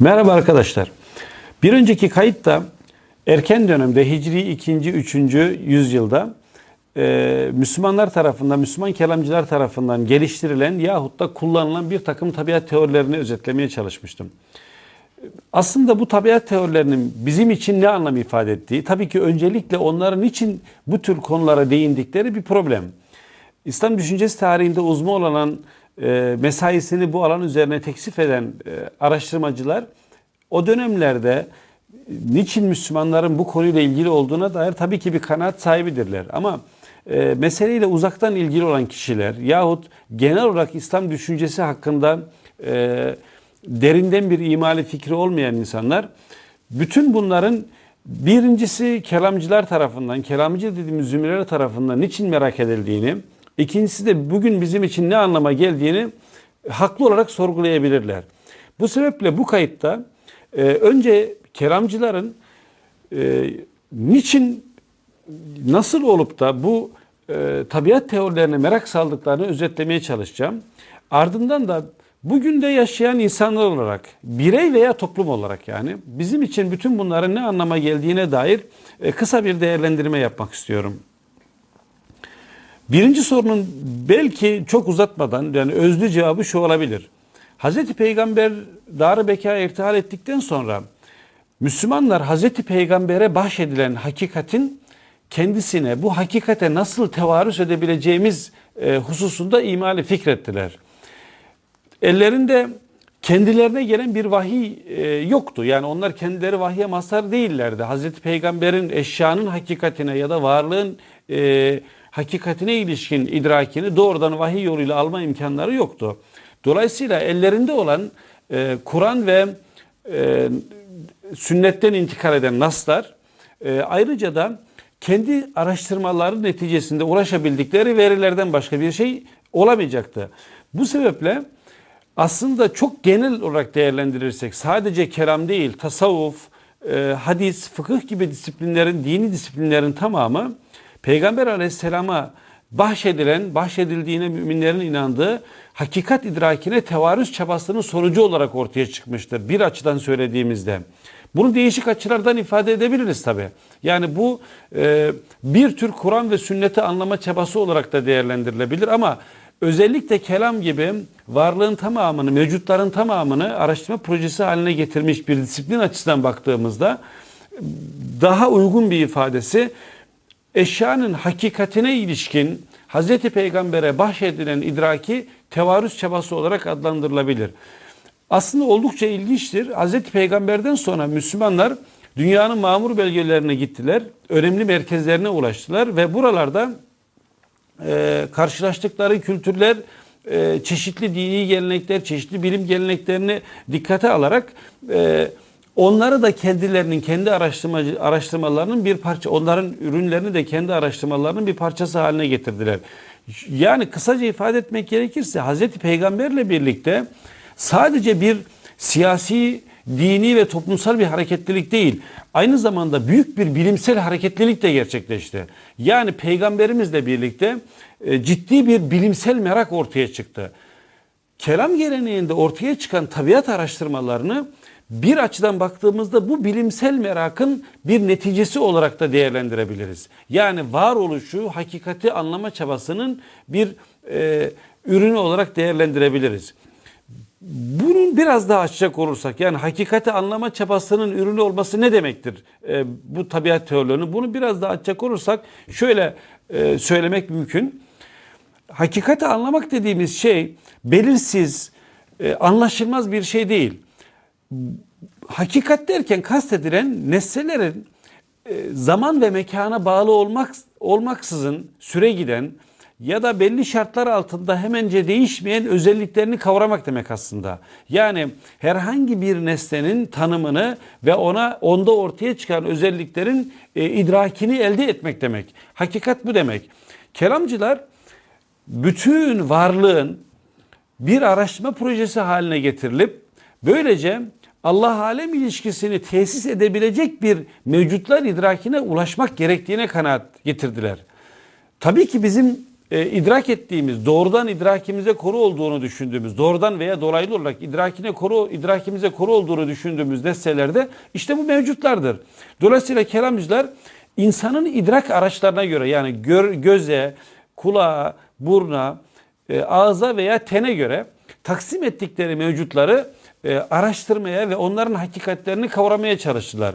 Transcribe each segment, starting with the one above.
Merhaba arkadaşlar. Bir önceki kayıtta erken dönemde Hicri 2. 3. yüzyılda e, Müslümanlar tarafından, Müslüman kelamcılar tarafından geliştirilen yahut da kullanılan bir takım tabiat teorilerini özetlemeye çalışmıştım. Aslında bu tabiat teorilerinin bizim için ne anlam ifade ettiği, tabii ki öncelikle onların için bu tür konulara değindikleri bir problem. İslam düşüncesi tarihinde uzman olan e, mesaisini bu alan üzerine teksif eden e, araştırmacılar o dönemlerde niçin Müslümanların bu konuyla ilgili olduğuna dair tabii ki bir kanaat sahibidirler. Ama e, meseleyle uzaktan ilgili olan kişiler yahut genel olarak İslam düşüncesi hakkında derinden bir imali fikri olmayan insanlar bütün bunların birincisi kelamcılar tarafından, kelamcı dediğimiz zümreler tarafından niçin merak edildiğini, ikincisi de bugün bizim için ne anlama geldiğini haklı olarak sorgulayabilirler. Bu sebeple bu kayıtta e, önce kelamcıların e, niçin nasıl olup da bu e, tabiat teorilerine merak saldıklarını özetlemeye çalışacağım. Ardından da bugün de yaşayan insanlar olarak, birey veya toplum olarak yani bizim için bütün bunların ne anlama geldiğine dair e, kısa bir değerlendirme yapmak istiyorum. Birinci sorunun belki çok uzatmadan yani özlü cevabı şu olabilir. Hazreti Peygamber Dar-ı Beka'ya irtihal ettikten sonra Müslümanlar Hazreti Peygamber'e bahşedilen hakikatin kendisine bu hakikate nasıl tevarüs edebileceğimiz e, hususunda imali fikrettiler. Ellerinde kendilerine gelen bir vahiy e, yoktu. Yani onlar kendileri vahye mazhar değillerdi. Hazreti Peygamber'in eşyanın hakikatine ya da varlığın e, hakikatine ilişkin idrakini doğrudan vahiy yoluyla alma imkanları yoktu. Dolayısıyla ellerinde olan e, Kur'an ve e, sünnetten intikal eden naslar e, ayrıca da kendi araştırmaları neticesinde ulaşabildikleri verilerden başka bir şey olamayacaktı. Bu sebeple aslında çok genel olarak değerlendirirsek sadece kelam değil, tasavvuf, e, hadis, fıkıh gibi disiplinlerin, dini disiplinlerin tamamı Peygamber aleyhisselama bahşedilen, bahşedildiğine müminlerin inandığı hakikat idrakine tevarüz çabasının sonucu olarak ortaya çıkmıştır. Bir açıdan söylediğimizde. Bunu değişik açılardan ifade edebiliriz tabi. Yani bu e, bir tür Kur'an ve sünneti anlama çabası olarak da değerlendirilebilir ama özellikle kelam gibi varlığın tamamını, mevcutların tamamını araştırma projesi haline getirmiş bir disiplin açısından baktığımızda daha uygun bir ifadesi eşyanın hakikatine ilişkin Hz. Peygamber'e bahşedilen idraki tevarüz çabası olarak adlandırılabilir. Aslında oldukça ilginçtir. Hz. Peygamber'den sonra Müslümanlar dünyanın mamur bölgelerine gittiler. Önemli merkezlerine ulaştılar ve buralarda e, karşılaştıkları kültürler, e, çeşitli dini gelenekler, çeşitli bilim geleneklerini dikkate alarak e, onları da kendilerinin kendi araştırmacı araştırmalarının bir parça, onların ürünlerini de kendi araştırmalarının bir parçası haline getirdiler. Yani kısaca ifade etmek gerekirse Hazreti Peygamberle birlikte sadece bir siyasi, dini ve toplumsal bir hareketlilik değil, aynı zamanda büyük bir bilimsel hareketlilik de gerçekleşti. Yani peygamberimizle birlikte e, ciddi bir bilimsel merak ortaya çıktı. Kelam geleneğinde ortaya çıkan tabiat araştırmalarını bir açıdan baktığımızda bu bilimsel merakın bir neticesi olarak da değerlendirebiliriz. Yani varoluşu, hakikati anlama çabasının bir e, ürünü olarak değerlendirebiliriz. Bunun biraz daha açacak olursak yani hakikati anlama çabasının ürünü olması ne demektir e, bu tabiat teorilerinin? Bunu biraz daha açacak olursak şöyle e, söylemek mümkün. Hakikati anlamak dediğimiz şey belirsiz, e, anlaşılmaz bir şey değil. Hakikat derken kastedilen nesnelerin e, zaman ve mekana bağlı olmak olmaksızın süre giden ya da belli şartlar altında hemence değişmeyen özelliklerini kavramak demek aslında. Yani herhangi bir nesnenin tanımını ve ona onda ortaya çıkan özelliklerin e, idrakini elde etmek demek. Hakikat bu demek. Kelamcılar bütün varlığın bir araştırma projesi haline getirilip böylece Allah alem ilişkisini tesis edebilecek bir mevcutlar idrakine ulaşmak gerektiğine kanaat getirdiler. Tabii ki bizim e, idrak ettiğimiz, doğrudan idrakimize konu olduğunu düşündüğümüz, doğrudan veya dolaylı olarak idrakine konu, idrakimize konu olduğunu düşündüğümüz nesnelerde işte bu mevcutlardır. Dolayısıyla kelamcılar insanın idrak araçlarına göre yani gör, göze, kulağa, burna, e, ağza veya tene göre taksim ettikleri mevcutları e, araştırmaya ve onların hakikatlerini kavramaya çalıştılar.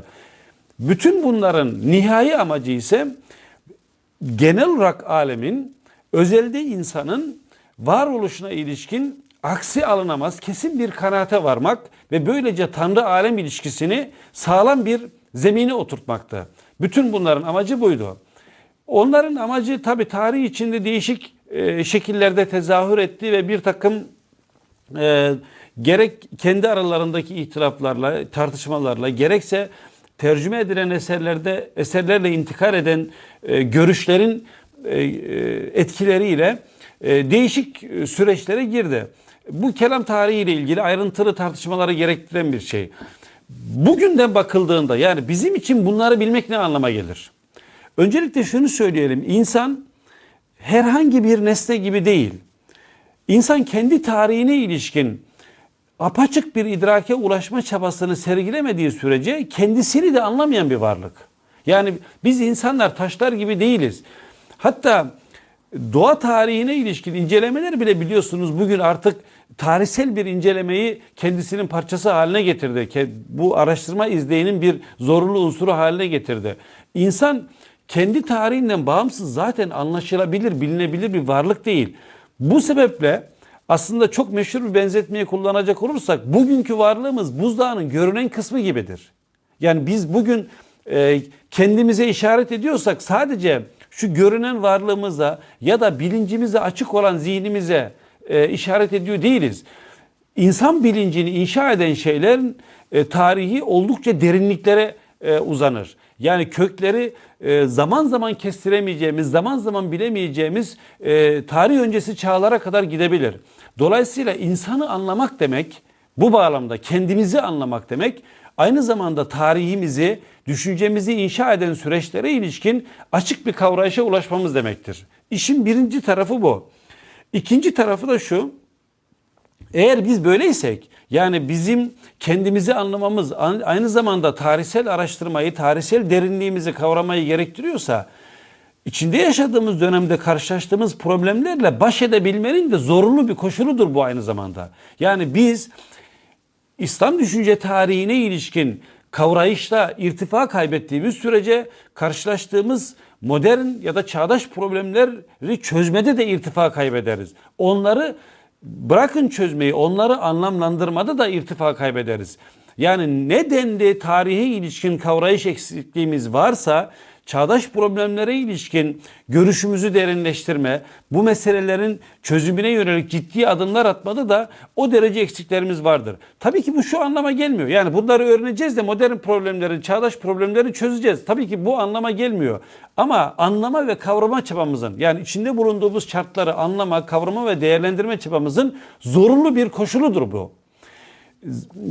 Bütün bunların nihai amacı ise genel olarak alemin, özelde insanın varoluşuna ilişkin aksi alınamaz kesin bir kanaate varmak ve böylece Tanrı alem ilişkisini sağlam bir zemine oturtmakta. Bütün bunların amacı buydu. Onların amacı tabi tarih içinde değişik e, şekillerde tezahür etti ve bir takım e, gerek kendi aralarındaki ihtilaflarla, tartışmalarla gerekse tercüme edilen eserlerde eserlerle intikal eden e, görüşlerin e, e, etkileriyle e, değişik süreçlere girdi. Bu kelam tarihiyle ilgili ayrıntılı tartışmaları gerektiren bir şey. Bugünden bakıldığında yani bizim için bunları bilmek ne anlama gelir? Öncelikle şunu söyleyelim. İnsan herhangi bir nesne gibi değil. İnsan kendi tarihine ilişkin apaçık bir idrake ulaşma çabasını sergilemediği sürece kendisini de anlamayan bir varlık. Yani biz insanlar taşlar gibi değiliz. Hatta doğa tarihine ilişkin incelemeler bile biliyorsunuz bugün artık tarihsel bir incelemeyi kendisinin parçası haline getirdi. Bu araştırma izleyinin bir zorunlu unsuru haline getirdi. İnsan kendi tarihinden bağımsız zaten anlaşılabilir, bilinebilir bir varlık değil. Bu sebeple aslında çok meşhur bir benzetmeyi kullanacak olursak bugünkü varlığımız buzdağının görünen kısmı gibidir. Yani biz bugün e, kendimize işaret ediyorsak sadece şu görünen varlığımıza ya da bilincimize açık olan zihnimize e, işaret ediyor değiliz. İnsan bilincini inşa eden şeylerin e, tarihi oldukça derinliklere e, uzanır. Yani kökleri e, zaman zaman kestiremeyeceğimiz, zaman zaman bilemeyeceğimiz e, tarih öncesi çağlara kadar gidebilir. Dolayısıyla insanı anlamak demek, bu bağlamda kendimizi anlamak demek, aynı zamanda tarihimizi, düşüncemizi inşa eden süreçlere ilişkin açık bir kavrayışa ulaşmamız demektir. İşin birinci tarafı bu. İkinci tarafı da şu, eğer biz böyleysek yani bizim kendimizi anlamamız aynı zamanda tarihsel araştırmayı, tarihsel derinliğimizi kavramayı gerektiriyorsa içinde yaşadığımız dönemde karşılaştığımız problemlerle baş edebilmenin de zorunlu bir koşuludur bu aynı zamanda. Yani biz İslam düşünce tarihine ilişkin kavrayışta irtifa kaybettiğimiz sürece karşılaştığımız modern ya da çağdaş problemleri çözmede de irtifa kaybederiz. Onları bırakın çözmeyi, onları anlamlandırmada da irtifa kaybederiz. Yani ne dendi tarihe ilişkin kavrayış eksikliğimiz varsa çağdaş problemlere ilişkin görüşümüzü derinleştirme, bu meselelerin çözümüne yönelik ciddi adımlar atmada da o derece eksiklerimiz vardır. Tabii ki bu şu anlama gelmiyor. Yani bunları öğreneceğiz de modern problemlerin, çağdaş problemleri çözeceğiz. Tabii ki bu anlama gelmiyor. Ama anlama ve kavrama çabamızın yani içinde bulunduğumuz şartları anlama, kavrama ve değerlendirme çabamızın zorunlu bir koşuludur bu.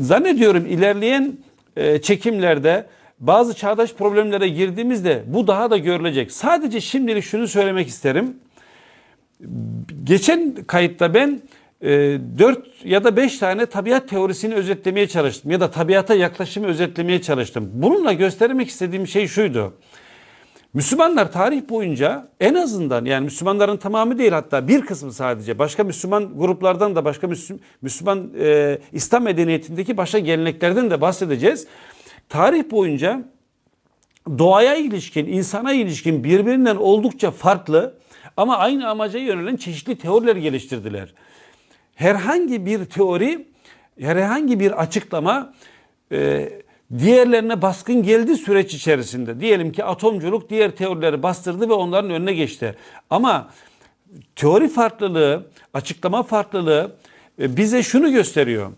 Zannediyorum ilerleyen e, çekimlerde bazı çağdaş problemlere girdiğimizde bu daha da görülecek. Sadece şimdilik şunu söylemek isterim. Geçen kayıtta ben e, 4 ya da 5 tane tabiat teorisini özetlemeye çalıştım ya da tabiata yaklaşımı özetlemeye çalıştım. Bununla göstermek istediğim şey şuydu. Müslümanlar tarih boyunca en azından yani Müslümanların tamamı değil hatta bir kısmı sadece başka Müslüman gruplardan da başka Müslüman, Müslüman e, İslam medeniyetindeki başka geleneklerden de bahsedeceğiz tarih boyunca doğaya ilişkin, insana ilişkin birbirinden oldukça farklı ama aynı amaca yönelen çeşitli teoriler geliştirdiler. Herhangi bir teori, herhangi bir açıklama e, diğerlerine baskın geldi süreç içerisinde. Diyelim ki atomculuk diğer teorileri bastırdı ve onların önüne geçti. Ama teori farklılığı, açıklama farklılığı e, bize şunu gösteriyor.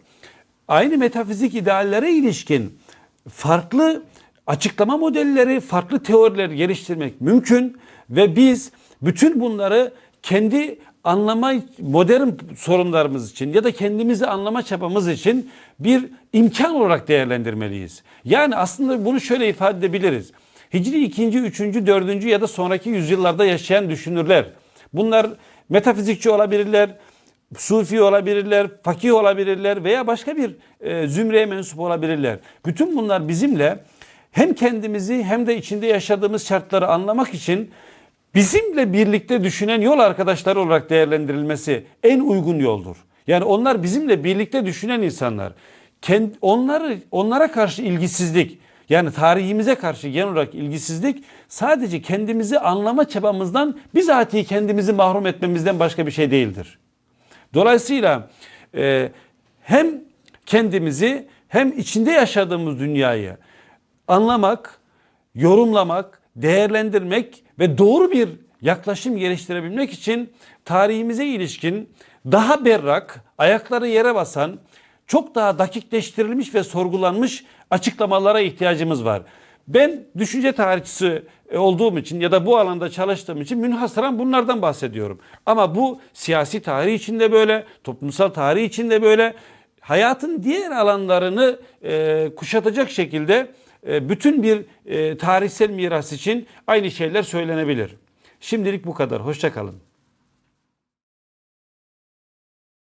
Aynı metafizik ideallere ilişkin farklı açıklama modelleri, farklı teoriler geliştirmek mümkün ve biz bütün bunları kendi anlama modern sorunlarımız için ya da kendimizi anlama çabamız için bir imkan olarak değerlendirmeliyiz. Yani aslında bunu şöyle ifade edebiliriz. Hicri 2. 3. 4. ya da sonraki yüzyıllarda yaşayan düşünürler Bunlar metafizikçi olabilirler, sufi olabilirler, fakih olabilirler veya başka bir e, zümreye mensup olabilirler. Bütün bunlar bizimle hem kendimizi hem de içinde yaşadığımız şartları anlamak için bizimle birlikte düşünen yol arkadaşları olarak değerlendirilmesi en uygun yoldur. Yani onlar bizimle birlikte düşünen insanlar. Kend, onları onlara karşı ilgisizlik yani tarihimize karşı genel olarak ilgisizlik sadece kendimizi anlama çabamızdan bizatihi kendimizi mahrum etmemizden başka bir şey değildir. Dolayısıyla e, hem kendimizi hem içinde yaşadığımız dünyayı anlamak, yorumlamak, değerlendirmek ve doğru bir yaklaşım geliştirebilmek için tarihimize ilişkin daha berrak, ayakları yere basan, çok daha dakikleştirilmiş ve sorgulanmış açıklamalara ihtiyacımız var. Ben düşünce tarihçisi olduğum için ya da bu alanda çalıştığım için münhasıran bunlardan bahsediyorum. Ama bu siyasi tarih içinde böyle, toplumsal tarih içinde böyle, hayatın diğer alanlarını e, kuşatacak şekilde e, bütün bir e, tarihsel miras için aynı şeyler söylenebilir. Şimdilik bu kadar. Hoşçakalın.